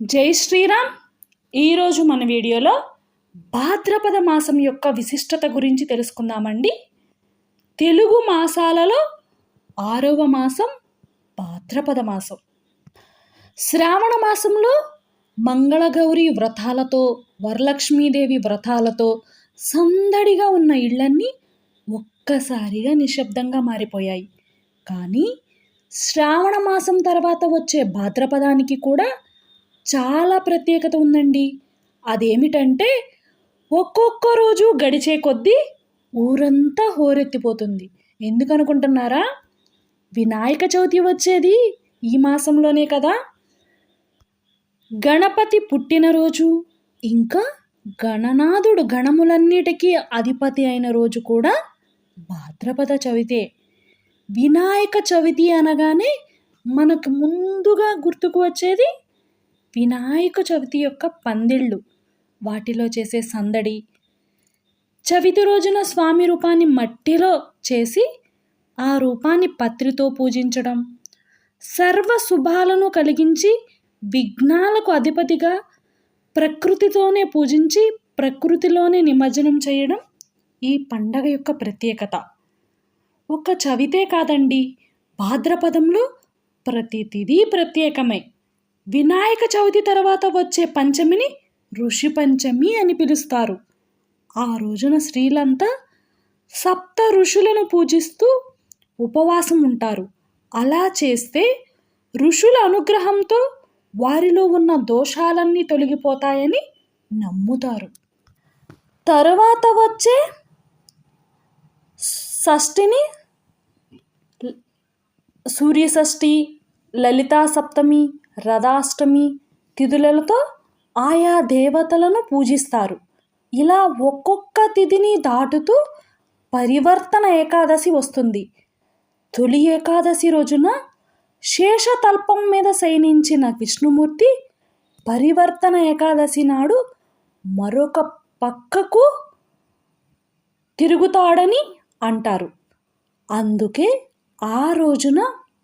జై శ్రీరామ్. ఈరోజు మన వీడియోలో భాద్రపద మాసం యొక్క విశిష్టత గురించి తెలుసుకుందామండి. తెలుగు మాసాలలో ఆరవ మాసం భాద్రపద మాసం. శ్రావణ మాసంలో మంగళగౌరి వ్రతాలతో వరలక్ష్మీదేవి వ్రతాలతో సందడిగా ఉన్న ఇళ్ళన్నీ ఒక్కసారిగా నిశ్శబ్దంగా మారిపోయాయి. కానీ శ్రావణ మాసం తర్వాత వచ్చే భాద్రపదానికి కూడా చాలా ప్రత్యేకత ఉందండి. అదేమిటంటే ఒక్కొక్క రోజు గడిచే కొద్దీ ఊరంతా హోరెత్తిపోతుంది. ఎందుకనుకుంటున్నారా? వినాయక చవితి వచ్చేది ఈ మాసంలోనే కదా? గణపతి పుట్టినరోజు ఇంకా గణనాథుడు గణములన్నిటికీ అధిపతి అయిన రోజు కూడా భాద్రపద చవితే. వినాయక చవితి అనగానే మనకు ముందుగా గుర్తుకు వచ్చేది వినాయక చవితి యొక్క పందిళ్ళు వాటిలో చేసే సందడి చవితి రోజున స్వామి రూపాన్ని మట్టిలో చేసి ఆ రూపాన్ని పత్రితో పూజించడం సర్వ శుభాలను కలిగించి విఘ్నాలకు అధిపతిగా ప్రకృతితోనే పూజించి ప్రకృతిలోనే నిమజ్జనం చేయడం ఈ పండగ యొక్క ప్రత్యేకత. ఒక చవితే కాదండి భాద్రపదంలో ప్రతితిదీ ప్రత్యేకమే. వినాయక చవితి తర్వాత వచ్చే పంచమిని ఋషి పంచమి అని పిలుస్తారు. ఆ రోజున స్త్రీలంతా సప్త ఋషులను పూజిస్తూ ఉపవాసం ఉంటారు. అలా చేస్తే ఋషుల అనుగ్రహంతో వారిలో ఉన్న దోషాలన్నీ తొలగిపోతాయని నమ్ముతారు. తర్వాత వచ్చే షష్ఠిని సూర్యషష్ఠి లలితా సప్తమి రథాష్టమి తిథులతో ఆయా దేవతలను పూజిస్తారు. ఇలా ఒక్కొక్క తిథిని దాటుతూ పరివర్తన ఏకాదశి వస్తుంది. తొలి ఏకాదశి రోజున శేషతల్పం మీద శయనించిన విష్ణుమూర్తి పరివర్తన ఏకాదశి నాడు మరొక పక్కకు తిరుగుతాడని అంటారు. అందుకే ఆ రోజున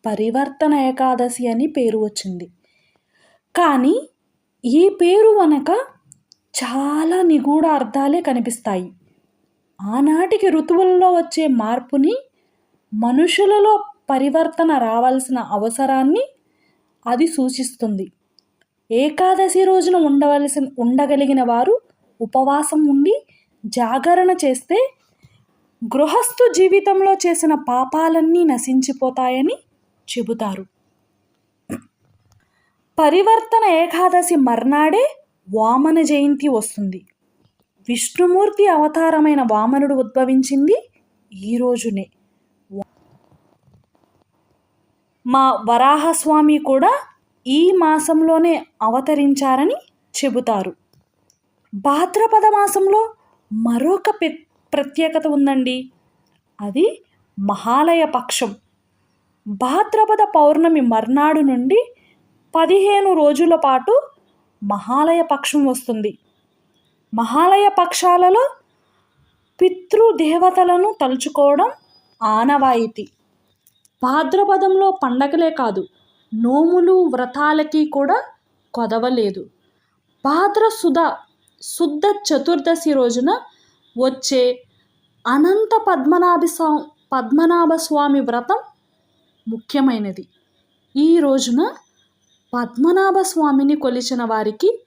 పరివర్తన ఏకాదశి అని పేరు వచ్చింది. కానీ ఈ పేరు వనక చాలా నిగూఢ అర్థాలే కనిపిస్తాయి. ఆనాటికి ఋతువుల్లో వచ్చే మార్పుని మనుషులలో పరివర్తన రావాల్సిన అవసరాన్ని అది సూచిస్తుంది. ఏకాదశి రోజున ఉండవలసిన ఉండగలిగిన వారు ఉపవాసం ఉండి జాగరణ చేస్తే గృహస్థు జీవితంలో చేసిన పాపాలన్నీ నశించిపోతాయని చెబుతారు. పరివర్తన ఏకాదశి మర్నాడే వామన జయంతి వస్తుంది. విష్ణుమూర్తి అవతారమైన వామనుడు ఉద్భవించింది ఈ రోజునే. మా వరాహస్వామి కూడా ఈ మాసంలోనే అవతరించారని చెబుతారు. భాద్రపద మాసంలో మరొక ప్రత్యేకత ఉందండి. అది మహాలయ పక్షం. భాద్రపద పౌర్ణమి మర్నాడు నుండి పదిహేను రోజుల పాటు మహాలయ పక్షం వస్తుంది. మహాలయ పక్షాలలో పితృదేవతలను తలుచుకోవడం ఆనవాయితీ. భాద్రపదంలో పండగలే కాదు నోములు వ్రతాలకి కూడా కొదవలేదు. భాద్రసుధ శుద్ధ చతుర్దశి రోజున వచ్చే అనంత పద్మనాభ స్వా పద్మనాభ స్వామి వ్రతం ముఖ్యమైనది. ఈ రోజున పద్మనాభ స్వామిని కొలిచిన వారికి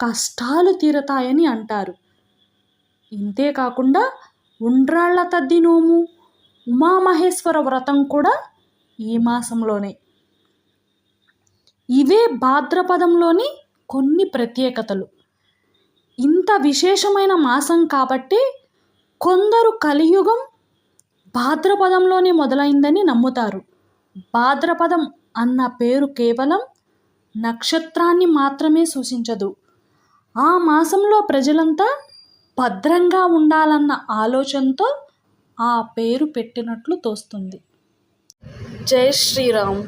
కష్టాలు తీరతాయని అంటారు. ఇంతేకాకుండా ఉండ్రాళ్ళ తద్ది నోము ఉమామహేశ్వర వ్రతం కూడా ఈ మాసంలోనే. ఇవే భాద్రపదంలోని కొన్ని ప్రత్యేకతలు. ఇంత విశేషమైన మాసం కాబట్టి కొందరు కలియుగం భాద్రపదంలోనే మొదలైందని నమ్ముతారు. భాద్రపదం అన్న పేరు కేవలం నక్షత్రాన్ని మాత్రమే సూచించదు. ఆ మాసంలో ప్రజలంతా భద్రంగా ఉండాలన్న ఆలోచనతో ఆ పేరు పెట్టినట్లు తోస్తుంది. జై శ్రీరామ్.